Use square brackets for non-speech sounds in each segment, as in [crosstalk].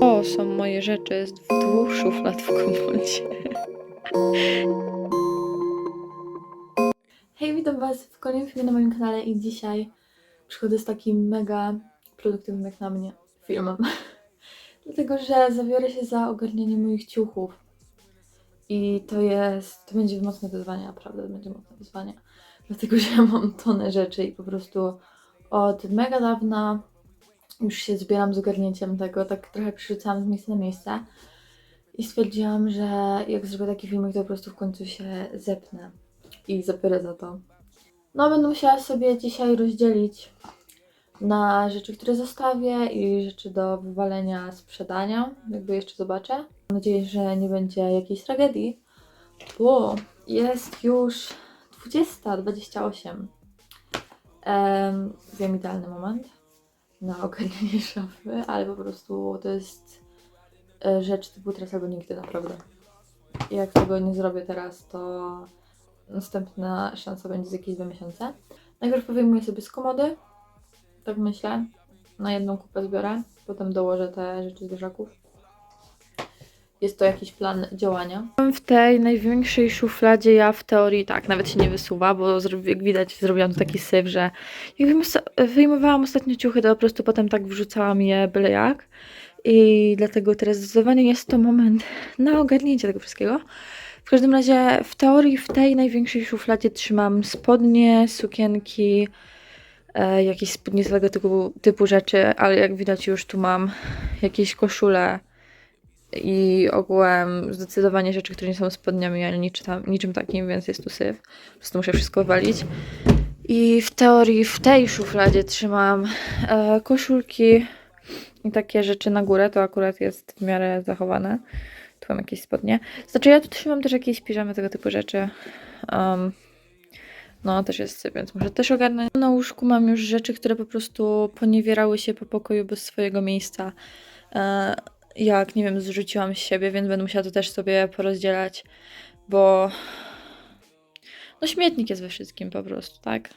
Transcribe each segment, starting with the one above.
To są moje rzeczy z dwóch szuflad w komodzie. Hej, witam Was w kolejnym filmie na moim kanale i dzisiaj przychodzę z takim mega produktywnym jak na mnie filmem. [laughs] Dlatego, że zabiorę się za ogarnianie moich ciuchów. I to jest, to będzie mocne wyzwanie, naprawdę to będzie mocne wyzwanie. Dlatego, że ja mam tonę rzeczy i po prostu od mega dawna już się zbieram z ogarnięciem tego, tak trochę przerzucałam z miejsca na miejsce. I stwierdziłam, że jak zrobię taki filmik, to po prostu w końcu się zepnę i zabiorę za to. No, będę musiała sobie dzisiaj rozdzielić na rzeczy, które zostawię i rzeczy do wywalenia, sprzedania. Jakby jeszcze zobaczę. Mam nadzieję, że nie będzie jakiejś tragedii, bo jest już 20.28. Um, wiem idealny moment na ogarnianie [laughs] szafy, ale po prostu to jest e, rzecz typu teraz albo nigdy, naprawdę. Jak tego nie zrobię teraz, to następna szansa będzie za jakieś dwa miesiące. Najpierw powyjmuję sobie z komody, tak myślę. Na jedną kupę zbiorę, potem dołożę te rzeczy z leżaków. Jest to jakiś plan działania. W tej największej szufladzie ja w teorii tak, nawet się nie wysuwa, bo jak widać zrobiłam taki syf, że jak wyjmowałam ostatnio ciuchy, to po prostu potem tak wrzucałam je byle jak. I dlatego teraz zdecydowanie jest to moment [laughs] na ogarnięcie tego wszystkiego. W każdym razie w teorii w tej największej szufladzie trzymam spodnie, sukienki, e, jakieś spodnie z tego typu, typu rzeczy, ale jak widać już tu mam jakieś koszule i ogółem zdecydowanie rzeczy, które nie są spodniami, ale niczym, niczym takim, więc jest tu syf. Po prostu muszę wszystko walić. I w teorii w tej szufladzie trzymam e, koszulki i takie rzeczy na górę, to akurat jest w miarę zachowane. Tu mam jakieś spodnie. Znaczy ja tu trzymam też jakieś piżamy, tego typu rzeczy. Um, no, też jest syf, więc muszę też ogarnąć. Na łóżku mam już rzeczy, które po prostu poniewierały się po pokoju bez swojego miejsca. E, jak, nie wiem, zrzuciłam z siebie, więc będę musiała to też sobie porozdzielać, bo no śmietnik jest we wszystkim po prostu, tak?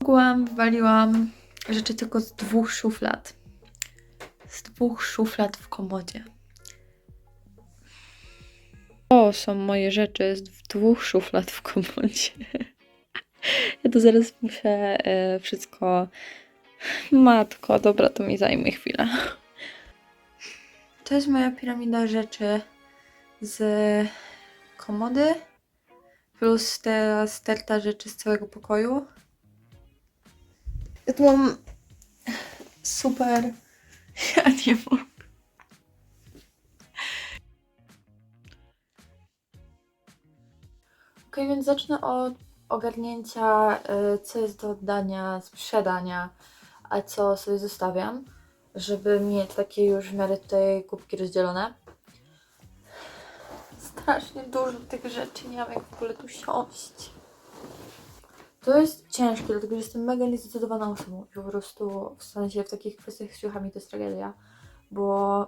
Ogółem wywaliłam rzeczy tylko z dwóch szuflad. Z dwóch szuflad w komodzie. To są moje rzeczy z dwóch szuflad w komodzie. [laughs] Ja to zaraz muszę e, wszystko... Matko, dobra, to mi zajmie chwilę. To jest moja piramida rzeczy z komody. Plus te sterta rzeczy z całego pokoju. Ja tu mam super. [laughs] Ja nie mogę. Ok, więc zacznę od ogarnięcia, y, co jest do oddania, sprzedania, a co sobie zostawiam, żeby mieć takie już w miarę tutaj kubki rozdzielone. Strasznie dużo tych rzeczy, nie wiem jak w ogóle tu siąść. To jest ciężkie, dlatego że jestem mega niezdecydowaną osobą i po prostu w sensie w takich kwestiach z ciuchami to jest tragedia, bo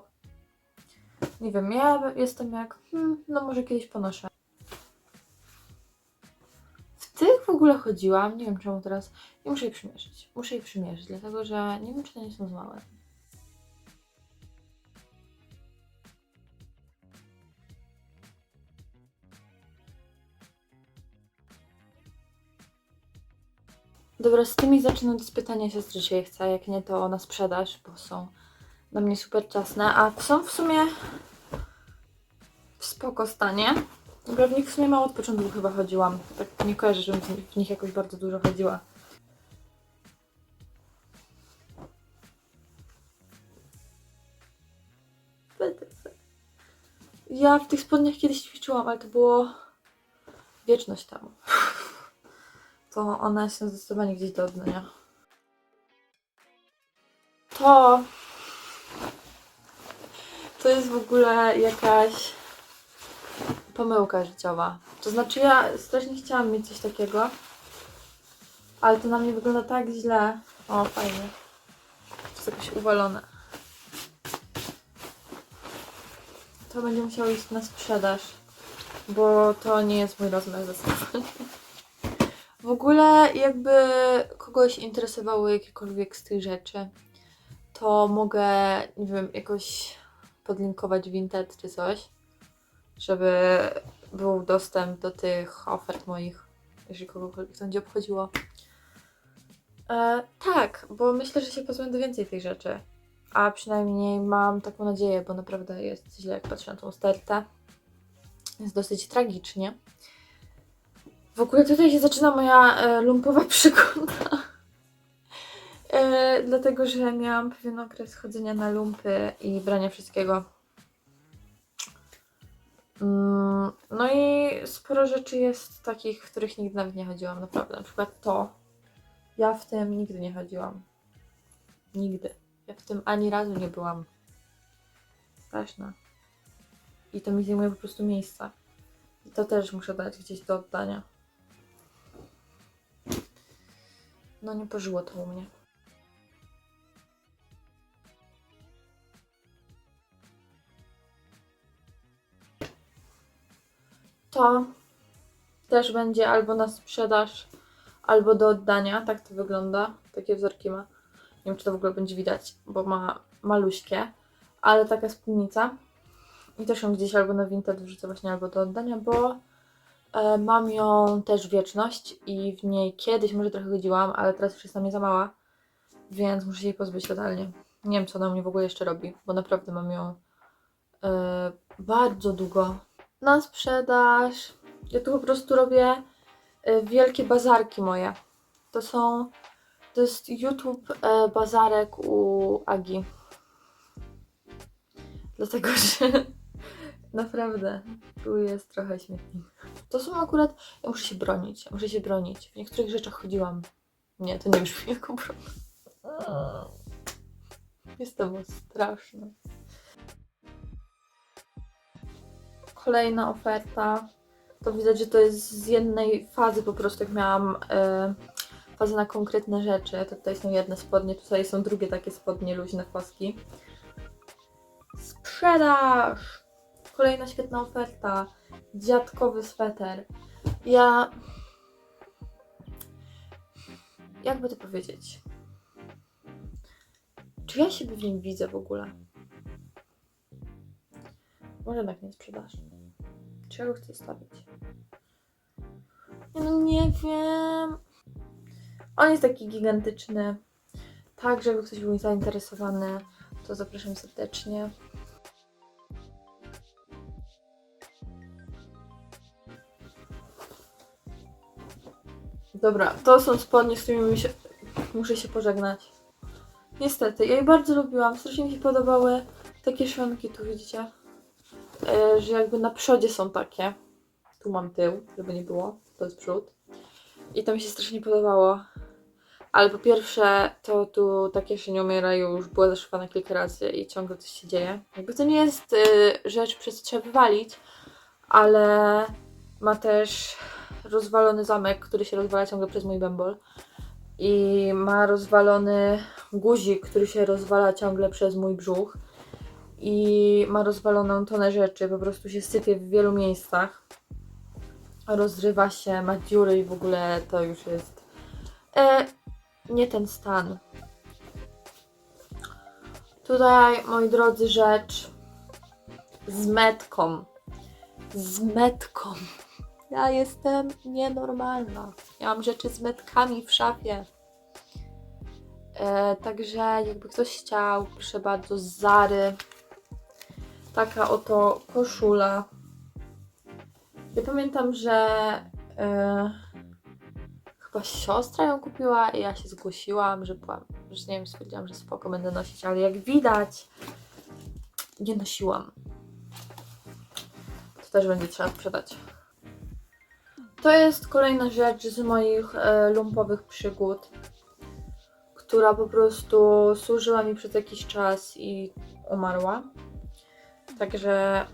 nie wiem, ja jestem jak, hmm, no może kiedyś ponoszę. W ogóle chodziłam, nie wiem czemu teraz, i muszę je przymierzyć. Muszę je przymierzyć, dlatego że nie wiem czy to nie są za małe. Dobra, z tymi zaczynam z pytania siostry, czy je chce, jak nie, to na sprzedaż, bo są dla mnie super czasne, a są w sumie w spoko stanie. W nich w sumie mało od początku chyba chodziłam. Tak nie kojarzę, żebym w- w nich jakoś bardzo dużo chodziła. Ja w tych spodniach kiedyś ćwiczyłam, ale to było wieczność temu. [laughs] To one są zdecydowanie gdzieś do oddania. To... To jest w ogóle jakaś pomyłka życiowa. To znaczy ja strasznie chciałam mieć coś takiego, ale to na mnie wygląda tak źle. O, fajnie. Jest jakoś uwalone. To będzie musiało iść na sprzedaż. bo to nie jest mój rozmiar [laughs] zdecydowanie. W ogóle jakby kogoś interesowały jakiekolwiek z tych rzeczy, to mogę, nie wiem, jakoś podlinkować Vinted czy coś, żeby był dostęp do tych ofert moich, jeżeli kogokolwiek to będzie obchodziło. E, tak, bo myślę, że się pozbędę więcej tych rzeczy. A przynajmniej mam taką nadzieję, bo naprawdę jest źle, jak patrzę na tą stertę. Jest dosyć tragicznie. W ogóle tutaj się zaczyna moja e, lumpowa [laughs] przygoda. E, dlatego, że miałam pewien okres chodzenia na lumpy i brania wszystkiego. Mm, no i sporo rzeczy jest takich, w których nigdy nawet nie chodziłam, naprawdę. Na przykład to. Ja w tym nigdy nie chodziłam. Nigdy. Ja w tym ani razu nie byłam. Straszne. I to mi zajmuje po prostu miejsce. I to też muszę dać gdzieś do oddania. No nie pożyło to u mnie. To też będzie albo na sprzedaż, albo do oddania. Tak to wygląda. Takie wzorki ma. Nie wiem, czy to w ogóle będzie widać, bo ma maluśkie, ale taka spódnica. I też ją gdzieś albo na Vinted wrzucę właśnie, albo do oddania, bo e, mam ją też wieczność i w niej kiedyś może trochę chodziłam, ale teraz już jest na mnie za mała, więc muszę się jej pozbyć totalnie. Nie wiem, co ona mnie w ogóle jeszcze robi, bo naprawdę mam ją e, bardzo długo na sprzedaż. Ja tu po prostu robię e, wielkie bazarki moje. To są to jest YouTube e, bazarek u Agi. Dlatego, [laughs] że naprawdę tu jest trochę śmietnik. To są akurat. Ja muszę się bronić. Ja muszę się bronić. W niektórych rzeczach chodziłam. Nie, to nie brzmi jako broń. Jest to straszne. Kolejna oferta. To widać, że to jest z jednej fazy po prostu, jak miałam. E, fazę na konkretne rzeczy. To tutaj są jedne spodnie, tutaj są drugie takie spodnie, luźne paski. Sprzedaż! Kolejna świetna oferta. Dziadkowy sweter. Ja... Jakby to powiedzieć? Czy ja siebie w nim widzę w ogóle? Może jednak nie sprzedaż. Czy ja go chcę stawić? No nie wiem. On jest taki gigantyczny. Tak, żeby ktoś był zainteresowany, to zapraszam serdecznie. Dobra, to są spodnie, z którymi mi się, muszę się pożegnać. Niestety, ja je bardzo lubiłam, strasznie mi się podobały takie szwanki, tu widzicie, że jakby na przodzie są takie. Tu mam tył, żeby nie było, to jest przód. I to mi się strasznie podobało. Ale po pierwsze, to tu ta kieszeń nie umiera już była zaszywana kilka razy i ciągle coś się dzieje. Jakby to nie jest y, rzecz, przez co trzeba wywalić, ale ma też rozwalony zamek, który się rozwala ciągle przez mój bębol. I ma rozwalony guzik, który się rozwala ciągle przez mój brzuch. I ma rozwaloną tonę rzeczy, po prostu się sypie w wielu miejscach. Rozrywa się, ma dziury i w ogóle to już jest. E, nie ten stan. Tutaj, moi drodzy, rzecz z metką. Z metką. Ja jestem nienormalna. Ja mam rzeczy z metkami w szafie. E, także jakby ktoś chciał, proszę bardzo, Zary. Taka oto koszula. Ja pamiętam, że e, chyba siostra ją kupiła i ja się zgłosiłam, że byłam, że nie wiem, stwierdziłam, że spoko będę nosić, ale jak widać, nie nosiłam. To też będzie trzeba sprzedać. To jest kolejna rzecz z moich e, lumpowych przygód, która po prostu służyła mi przez jakiś czas i umarła. Także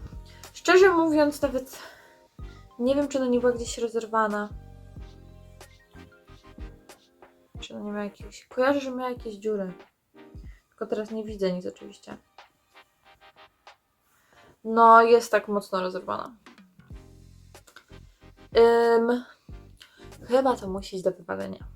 szczerze mówiąc, nawet nie wiem, czy ona nie była gdzieś rozerwana. Czy ona nie miała jakichś. Kojarzę, że miała jakieś dziury. Tylko teraz nie widzę nic oczywiście. No, jest tak mocno rozerwana. Ym, chyba to musi iść do wypalenia.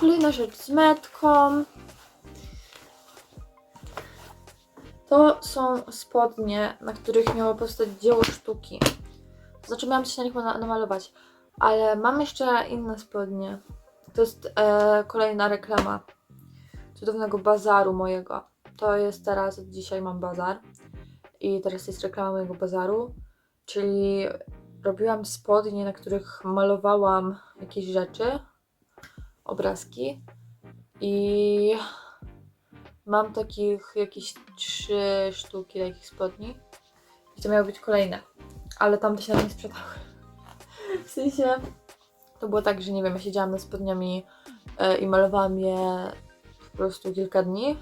Kolejna rzecz z metką. To są spodnie, na których miało powstać dzieło sztuki. Znaczy miałam coś na nich na- namalować, ale mam jeszcze inne spodnie. To jest e, kolejna reklama cudownego bazaru mojego. To jest teraz, dzisiaj mam bazar i teraz jest reklama mojego bazaru, czyli robiłam spodnie, na których malowałam jakieś rzeczy, obrazki i mam takich jakieś trzy sztuki takich spodni i to miały być kolejne, ale tamte się nam nie sprzedały. [laughs] W sensie to było tak, że nie wiem, ja siedziałam nad spodniami e, i malowałam je po prostu kilka dni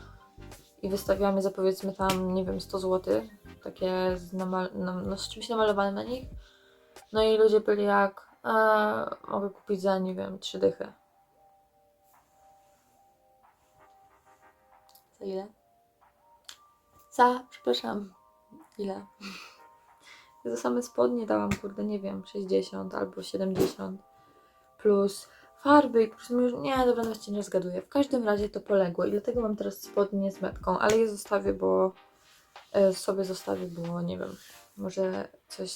i wystawiłam je za powiedzmy tam, nie wiem, 100 zł, takie z, no, no, z czymś namalowanym na nich. No i ludzie byli jak, e, mogę kupić za, nie wiem, trzy dychy. Za ile? Za, przepraszam, ile? Za same spodnie dałam, kurde, nie wiem, 60 albo 70 plus farby i prostu już, nie, dobra, nawet cię nie zgaduję. W każdym razie to poległo i dlatego mam teraz spodnie z metką, ale je zostawię, bo e, sobie zostawię, bo nie wiem, może coś,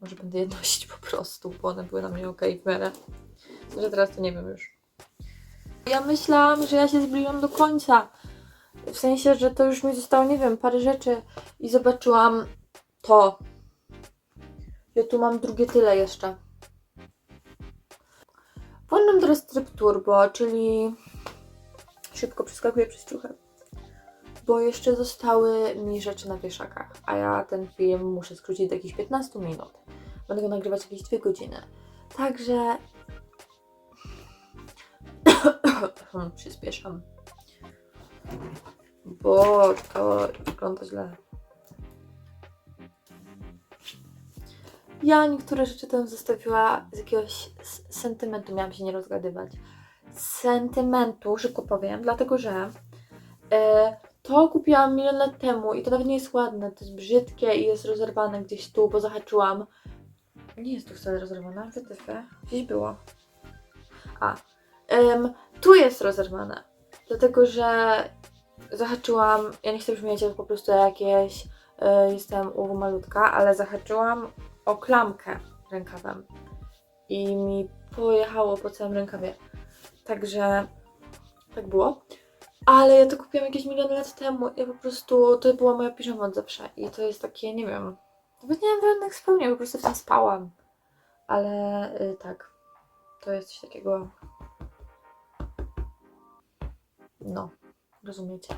może będę je nosić po prostu, bo one były na mnie ok w miarę. Że teraz to nie wiem już. Ja myślałam, że ja się zbliżam do końca. W sensie, że to już mi zostało, nie wiem, parę rzeczy i zobaczyłam to. Ja tu mam drugie tyle jeszcze. Włączam teraz tryb turbo, czyli szybko przeskakuję przez ciuchę. Bo jeszcze zostały mi rzeczy na wieszakach, a ja ten film muszę skrócić do jakichś 15 minut. Będę go nagrywać jakieś 2 godziny. Także [coughs] przyspieszam. Bo to wygląda źle. Ja niektóre rzeczy tam zostawiła z jakiegoś sentymentu, miałam się nie rozgadywać. Sentymentu, szybko powiem, dlatego że e, to kupiłam milion lat temu i to nawet nie jest ładne, to jest brzydkie i jest rozerwane gdzieś tu, bo zahaczyłam. Nie jest tu wcale rozerwane, wytyfy. Gdzieś było. A, tu jest rozerwane, dlatego że zahaczyłam, ja nie chcę brzmieć jak po prostu jakieś, e, jestem u malutka, ale zahaczyłam o klamkę rękawem i mi pojechało po całym rękawie. Także tak było. Ale ja to kupiłam jakieś milion lat temu i po prostu to była moja piżama od zawsze i to jest takie, nie wiem, nawet nie mam żadnych wspomnień, po prostu w tym spałam. Ale y, tak, to jest coś takiego, no, rozumiecie.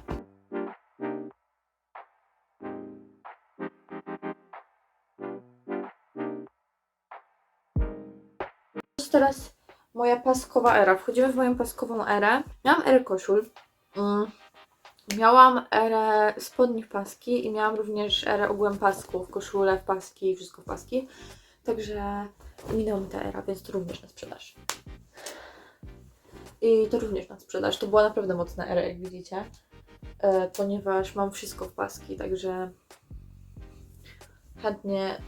Teraz moja paskowa era. Wchodzimy w moją paskową erę. Miałam erę koszul. Mm. Miałam erę spodni w paski i miałam również erę ogółem pasków, koszule w paski, wszystko w paski. Także minęła mi ta era, więc to również na sprzedaż. I to również na sprzedaż. To była naprawdę mocna era, jak widzicie. E, ponieważ mam wszystko w paski, także chętnie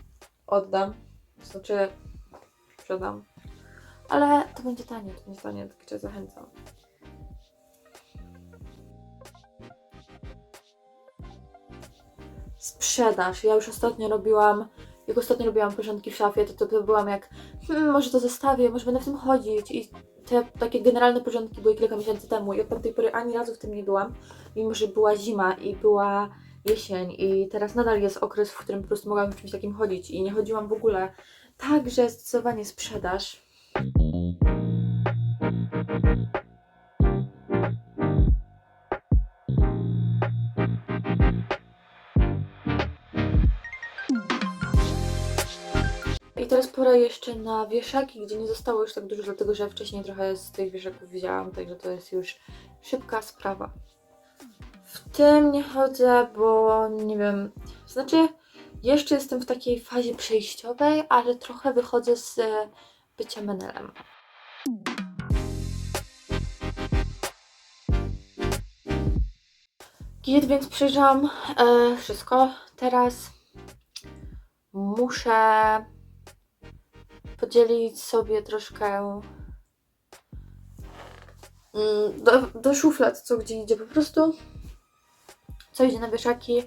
oddam. Znaczy, sprzedam. Ale to będzie tanie, to będzie tanie, tak cię zachęcam. Sprzedaż. Ja już ostatnio robiłam, jak ostatnio robiłam porządki w szafie, to, to, to byłam jak, hmm, może to zostawię, może będę w tym chodzić. I te takie generalne porządki były kilka miesięcy temu i od tamtej pory ani razu w tym nie byłam, mimo że była zima i była jesień i teraz nadal jest okres, w którym po prostu mogłam w czymś takim chodzić i nie chodziłam w ogóle. Także zdecydowanie sprzedaż. Pora jeszcze na wieszaki, gdzie nie zostało już tak dużo, dlatego że wcześniej trochę z tych wieszaków wzięłam, także to jest już szybka sprawa. W tym nie chodzę, bo nie wiem, znaczy jeszcze jestem w takiej fazie przejściowej, ale trochę wychodzę z e, bycia menelem. Git, więc przejrzałam e, wszystko. Teraz muszę podzielić sobie troszkę mm, do, do szuflad, co gdzie idzie po prostu. Co idzie na wieszaki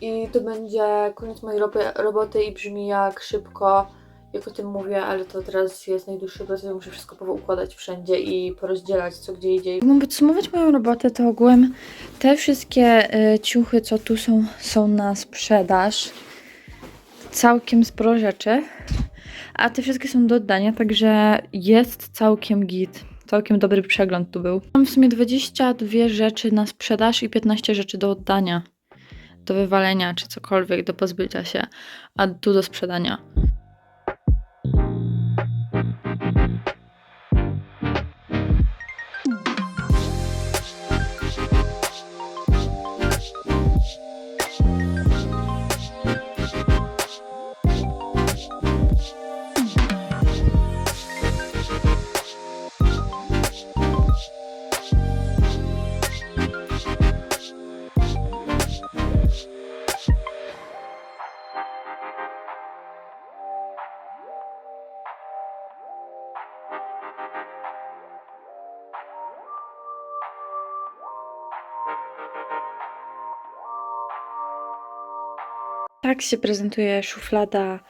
i to będzie koniec mojej roby, roboty i brzmi jak szybko, jak o tym mówię, ale to teraz jest najdłuższy proces, muszę wszystko poukładać wszędzie i porozdzielać, co gdzie idzie. Mam podsumować moją robotę, to ogółem te wszystkie y, ciuchy, co tu są, są na sprzedaż. Całkiem sporo rzeczy. A te wszystkie są do oddania, także jest całkiem git. Całkiem dobry przegląd tu był. Mam w sumie 22 rzeczy na sprzedaż i 15 rzeczy do oddania. Do wywalenia czy cokolwiek, do pozbycia się. A tu do sprzedania. Tak się prezentuje szuflada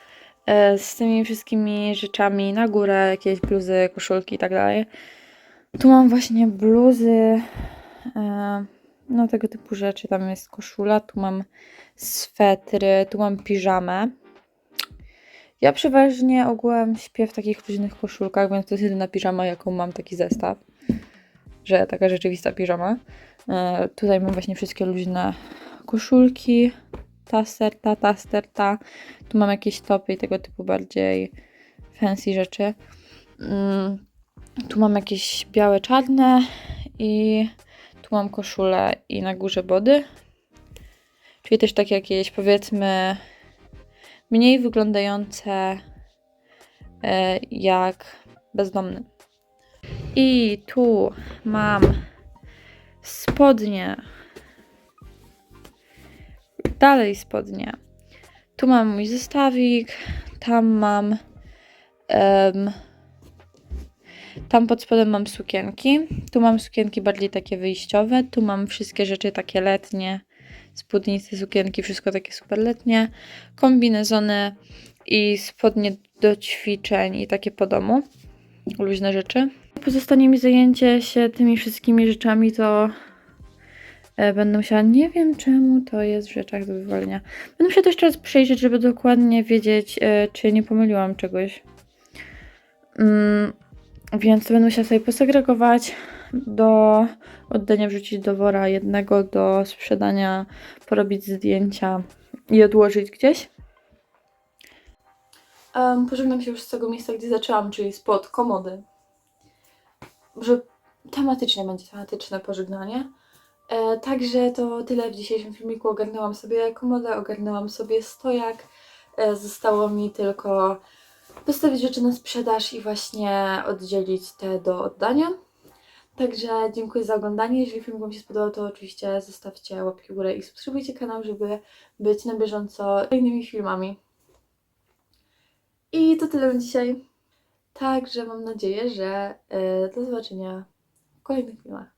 e, z tymi wszystkimi rzeczami na górę, jakieś bluzy, koszulki i tak dalej. Tu mam właśnie bluzy, e, no tego typu rzeczy. Tam jest koszula, tu mam swetry, tu mam piżamę. Ja przeważnie ogółem śpię w takich luźnych koszulkach, więc to jest jedyna piżama, jaką mam taki zestaw. Że taka rzeczywista piżama. E, tutaj mam właśnie wszystkie luźne koszulki ta serta, ta sterta. Tu mam jakieś topy i tego typu bardziej fancy rzeczy. Mm, Tu mam jakieś białe, czarne i tu mam koszulę i na górze body. Czyli też takie jakieś powiedzmy mniej wyglądające e, jak bezdomny. I tu mam spodnie dalej spodnie. Tu mam mój zestawik, tam mam. em, tam pod spodem mam sukienki. Tu mam sukienki bardziej takie wyjściowe. Tu mam wszystkie rzeczy takie letnie. Spódnice, sukienki, wszystko takie super letnie. Kombinezony i spodnie do ćwiczeń i takie po domu. Luźne rzeczy. Pozostanie mi zajęcie się tymi wszystkimi rzeczami, to Będę musiała, nie wiem czemu to jest w rzeczach do wywalenia. Będę musiała to jeszcze raz przejrzeć, żeby dokładnie wiedzieć, e, czy nie pomyliłam czegoś. Mm, więc to będę musiała sobie posegregować, do oddania wrzucić do wora jednego, do sprzedania, porobić zdjęcia i odłożyć gdzieś. Um, pożegnam się już z tego miejsca, gdzie zaczęłam, czyli spod komody. Że tematycznie będzie tematyczne pożegnanie. E, także to tyle w dzisiejszym filmiku. Ogarnęłam sobie komodę, ogarnęłam sobie stojak. E, zostało mi tylko wystawić rzeczy na sprzedaż i właśnie oddzielić te do oddania. Także dziękuję za oglądanie. Jeżeli film Wam się spodobał, to oczywiście zostawcie łapki w górę i subskrybujcie kanał, żeby być na bieżąco z kolejnymi filmami. I to tyle na dzisiaj. Także mam nadzieję, że e, do zobaczenia w kolejnych filmach.